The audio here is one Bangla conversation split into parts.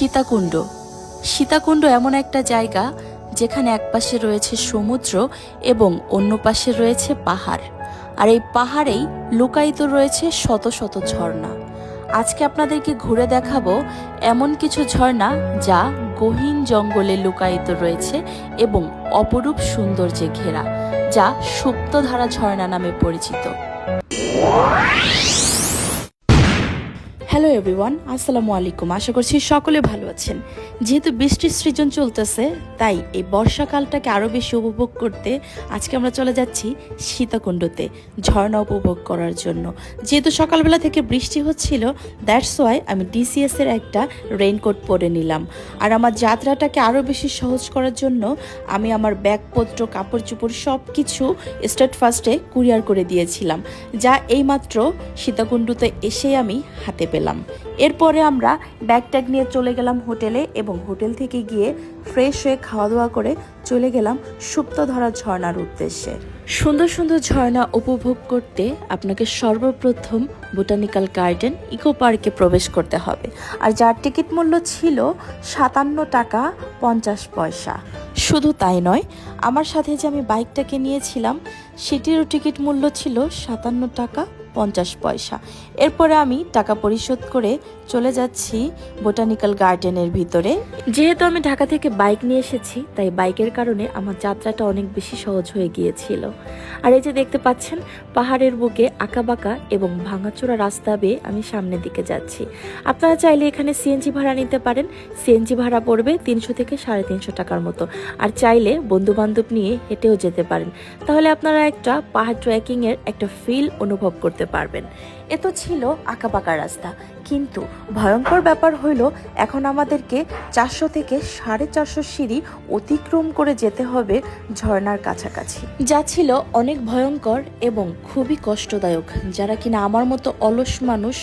সীতাকুণ্ড। সীতাকুণ্ড এমন একটা জায়গা যেখানে একপাশে রয়েছে সমুদ্র এবং অন্য পাশে রয়েছে পাহাড়। আর এই পাহাড়েই লুকায়িত রয়েছে শত শত ঝর্ণা। আজকে আপনাদেরকে ঘুরে দেখাবো এমন কিছু ঝর্ণা যা গহীন জঙ্গলে লুকায়িত রয়েছে এবং অপরূপ সৌন্দর্যে ঘেরা, যা সুপ্তধারা ঝর্ণা নামে পরিচিত। হ্যালো এভরিওয়ান আসসালামু আলাইকুম আশা করছি সকলে ভালো আছেন। যেহেতু বৃষ্টির সৃজন চলতেছে, তাই এই বর্ষাকালটাকে আরও বেশি উপভোগ করতে আজকে আমরা চলে যাচ্ছি সীতাকুণ্ডতে, ঝর্ণা উপভোগ করার জন্য। যেহেতু সকালবেলা থেকে বৃষ্টি হচ্ছিল দ্যাটস ওয়াই আমি ডিসিএসের একটা রেইনকোট পরে নিলাম। আর আমার যাত্রাটাকে আরও বেশি সহজ করার জন্য আমি আমার ব্যাগপত্র কাপড় চোপড় সব কিছু স্টেট ফার্স্টে কুরিয়ার করে দিয়েছিলাম, যা এইমাত্র সীতাকুণ্ডতে এসে আমি হাতে পেলাম। এরপরে আমরা ব্যাগ ট্যাগ নিয়ে চলে গেলাম হোটেলে এবং হোটেল থেকে গিয়ে ফ্রেশ হয়ে খাওয়া দাওয়া করে চলে গেলাম সুপ্তধরা ঝর্ণার উদ্দেশ্যে। সুন্দর সুন্দর ঝর্ণা উপভোগ করতে আপনাকে সর্বপ্রথম বোটানিক্যাল গার্ডেন ইকো পার্কে প্রবেশ করতে হবে। আর যার টিকিট মূল্য ছিল সাতান্ন টাকা পঞ্চাশ পয়সা। শুধু তাই নয়, আমার সাথে যে আমি বাইকটাকে নিয়েছিলাম, সেটিরও টিকিট মূল্য ছিল সাতান্ন টাকা পঞ্চাশ পয়সা। এরপরে আমি টাকা পরিশোধ করে চলে যাচ্ছি বোটানিক্যাল গার্ডেনের ভিতরে। যেহেতু আমি ঢাকা থেকে বাইক নিয়ে এসেছি, তাই বাইকের কারণে আমার যাত্রাটা অনেক বেশি সহজ হয়ে গিয়েছিল। আর এই যে দেখতে পাচ্ছেন, পাহাড়ের বুকে আঁকাবাঁকা এবং ভাঙাচোরা রাস্তা বেয়ে আমি সামনের দিকে যাচ্ছি। আপনারা চাইলে এখানে সিএনজি ভাড়া নিতে পারেন। সিএনজি ভাড়া পড়বে তিনশো থেকে সাড়ে তিনশো টাকার মতো। আর চাইলে বন্ধু বান্ধব নিয়ে হেঁটেও যেতে পারেন। তাহলে আপনারা একটা পাহাড় ট্রেকিংয়ের একটা ফিল অনুভব করতে পারবেন এ তো ছিল আঁকাবাঁকা রাস্তা। কিন্তু ভয়ঙ্কর ব্যাপার হইল, এখন আমাদেরকে চারশো থেকে সাড়ে চারশো সিঁড়ি অতিক্রম করে যেতে হবে ঝর্নার কাছাকাছি। যা ছিল অনেক ভয়ঙ্কর এবং খুবই কষ্টদায়ক। যারা কিনা আমার মতো অলস মানুষ,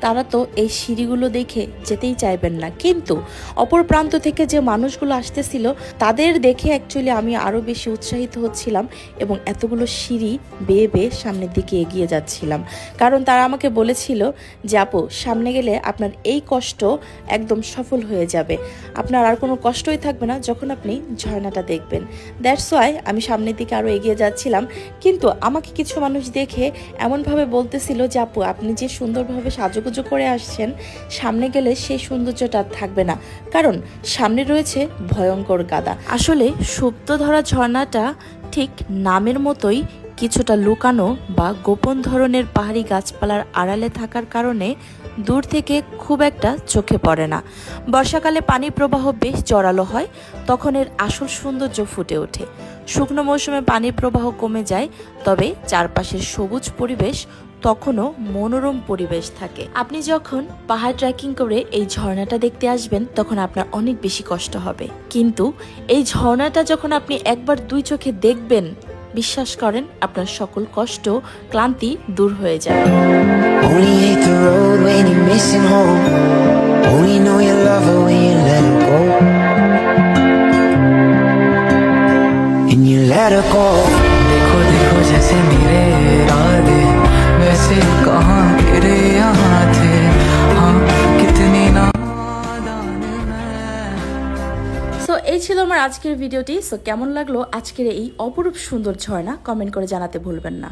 তারা তো এই সিঁড়িগুলো দেখে যেতেই চাইবেন না। কিন্তু অপর প্রান্ত থেকে যে মানুষগুলো আসতেছিল, তাদের দেখে অ্যাকচুয়ালি আমি আরও বেশি উৎসাহিত হচ্ছিলাম এবং এতগুলো সিঁড়ি বেয়ে বেয়ে সামনের দিকে এগিয়ে যাচ্ছিলাম। কারণ তারা আমাকে বলেছিল যে, আপু, সামনে গেলে আপনার এই কষ্ট একদম সফল হয়ে যাবে। আপনার আর কোনো কষ্টই থাকবে না যখন আপনি ঝর্ণাটা দেখবেন। দ্যাটস ওয়াই আমি সামনের দিকে আরও এগিয়ে যাচ্ছিলাম। কিন্তু আমাকে কিছু মানুষ দেখে এমনভাবে বলতেছিল যে, আপু, আপনি যে সুন্দরভাবে সাজুগুজু করে আসছেন, সামনে গেলে সেই সৌন্দর্যটা থাকবে না। কারণ সামনে রয়েছে ভয়ঙ্কর গাদা। আসলে সুপ্ত ধরা ঝর্ণাটা ঠিক নামের মতোই কিছুটা লুকানো বা গোপন ধরনের পাহাড়ি গাছপালার আড়ালে থাকার কারণে দূর থেকে খুব একটা চোখে পড়ে না। বর্ষাকালে পানি প্রবাহ বেশ জোরালো হয়, তখন এর আসল সৌন্দর্য ফুটে ওঠে। শুকনো মৌসুমে পানির প্রবাহ কমে যায়, তবে চারপাশের সবুজ পরিবেশ তখনও মনোরম পরিবেশ থাকে। আপনি যখন পাহাড় ট্রেকিং করে এই ঝর্ণাটা দেখতে আসবেন, তখন আপনার অনেক বেশি কষ্ট হবে। কিন্তু এই ঝর্ণাটা যখন আপনি একবার দুই চোখে দেখবেন বিশ্বাস করেন আপনার সকল কষ্ট ক্লান্তি দূর হয়ে যাবে Only hate the road when you're missing home. Only know you love her when you let her go. And you let her go. देखो देखो जैसे मेरे সো এই ছিল আমার আজকের ভিডিওটি সো কেমন লাগল? আজকের এই অপরূপ সুন্দর ঝর্ণা কমেন্ট করে জানাতে ভুলবেন না।